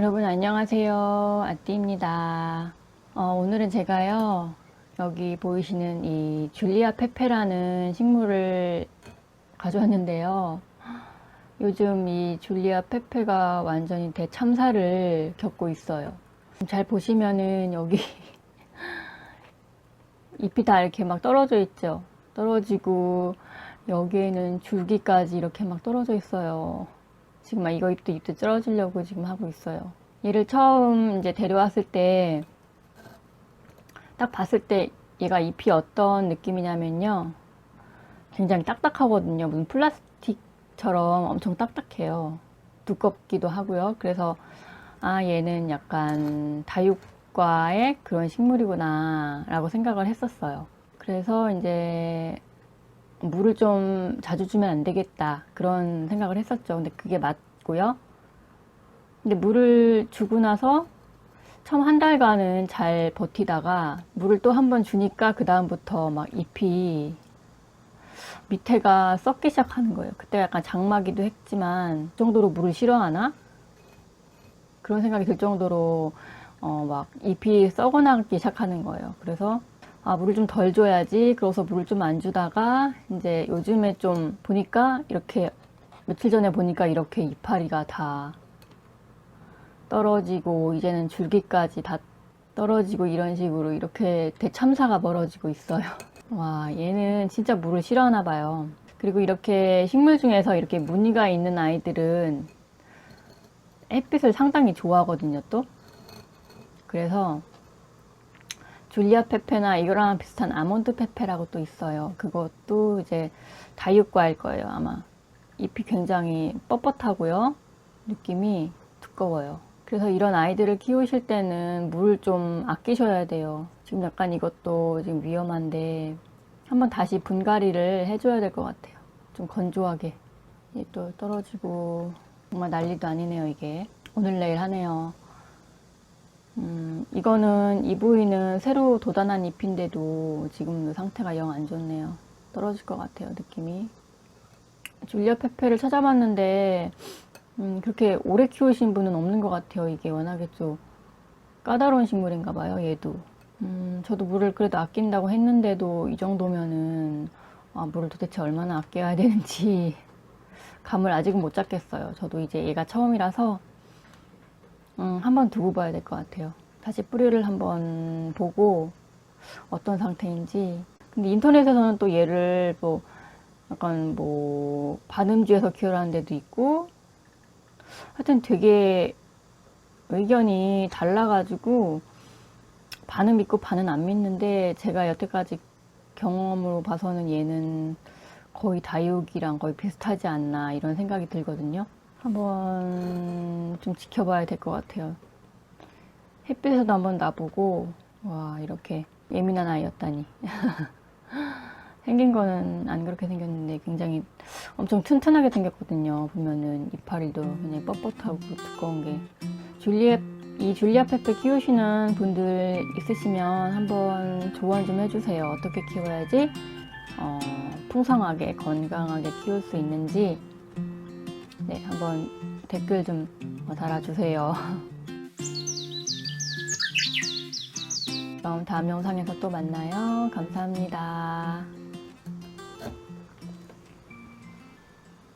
여러분 안녕하세요. 아띠입니다. 어, 오늘은 제가요, 여기 보이시는 이 줄리아 페페라는 식물을 가져왔는데요. 요즘 이 줄리아 페페가 완전히 대참사를 겪고 있어요. 잘 보시면은 여기 잎이 다 이렇게 막 떨어져 있죠. 떨어지고 여기에는 줄기까지 이렇게 막 떨어져 있어요. 지금 막 이거 잎도 잎도 떨어지려고 지금 하고 있어요. 얘를 처음 이제 데려왔을 때 딱 봤을 때 얘가 잎이 어떤 느낌이냐면요. 굉장히 딱딱하거든요. 무슨 플라스틱처럼 엄청 딱딱해요. 두껍기도 하고요. 그래서 아 얘는 약간 다육과의 그런 식물이구나 라고 생각을 했었어요. 그래서 이제 물을 좀 자주 주면 안 되겠다 그런 생각을 했었죠. 근데 그게 맞고요. 근데 물을 주고 나서 처음 한 달간은 잘 버티다가 물을 또 한 번 주니까 그 다음부터 막 잎이 밑에가 썩기 시작하는 거예요. 그때 약간 장마기도 했지만 그 정도로 물을 싫어하나? 그런 생각이 들 정도로 어 막 잎이 썩어나기 시작하는 거예요. 그래서 아 물을 좀 덜 줘야지. 그래서 물을 좀 안 주다가 이제 요즘에 좀 보니까 이렇게 며칠 전에 보니까 이렇게 이파리가 다 떨어지고 이제는 줄기까지 다 떨어지고 이런 식으로 이렇게 대참사가 벌어지고 있어요. 와 얘는 진짜 물을 싫어하나 봐요. 그리고 이렇게 식물 중에서 이렇게 무늬가 있는 아이들은 햇빛을 상당히 좋아하거든요, 또. 그래서 줄리아 페페나 이거랑 비슷한 아몬드 페페라고 또 있어요. 그것도 이제 다육과일 거예요, 아마. 잎이 굉장히 뻣뻣하고요. 느낌이 두꺼워요. 그래서 이런 아이들을 키우실 때는 물을 좀 아끼셔야 돼요. 지금 약간 이것도 지금 위험한데 한번 다시 분갈이를 해줘야 될 것 같아요. 좀 건조하게. 얘또 떨어지고 정말 난리도 아니네요, 이게. 오늘 내일 하네요. 음, 이거는 이 부위는 새로 돋아난 잎인데도 지금 상태가 영 안 좋네요. 떨어질 것 같아요, 느낌이. 줄리아 페페를 찾아봤는데, 음, 그렇게 오래 키우신 분은 없는 것 같아요. 이게 워낙에 좀 까다로운 식물인가 봐요, 얘도. 음, 저도 물을 그래도 아낀다고 했는데도 이 정도면은, 아, 물을 도대체 얼마나 아껴야 되는지 감을 아직은 못 잡겠어요. 저도 이제 얘가 처음이라서 음, 한번 두고 봐야 될 것 같아요. 다시 뿌리를 한번 보고 어떤 상태인지. 근데 인터넷에서는 또 얘를 뭐 약간 뭐 반음주에서 키우라는 데도 있고 하여튼 되게 의견이 달라가지고 반은 믿고 반은 안 믿는데 제가 여태까지 경험으로 봐서는 얘는 거의 다육이랑 거의 비슷하지 않나 이런 생각이 들거든요. 한번 좀 지켜봐야 될 것 같아요. 햇빛에도 한번 놔보고 와 이렇게 예민한 아이였다니. 생긴 거는 안 그렇게 생겼는데 굉장히 엄청 튼튼하게 생겼거든요. 보면은 이파리도 그냥 뻣뻣하고 두꺼운 게. 줄리아 이 줄리아 페페 키우시는 분들 있으시면 한번 조언 좀 해주세요. 어떻게 키워야지 어, 풍성하게 건강하게 키울 수 있는지 네 한번 댓글 좀 달아주세요. 그럼 다음 영상에서 또 만나요. 감사합니다.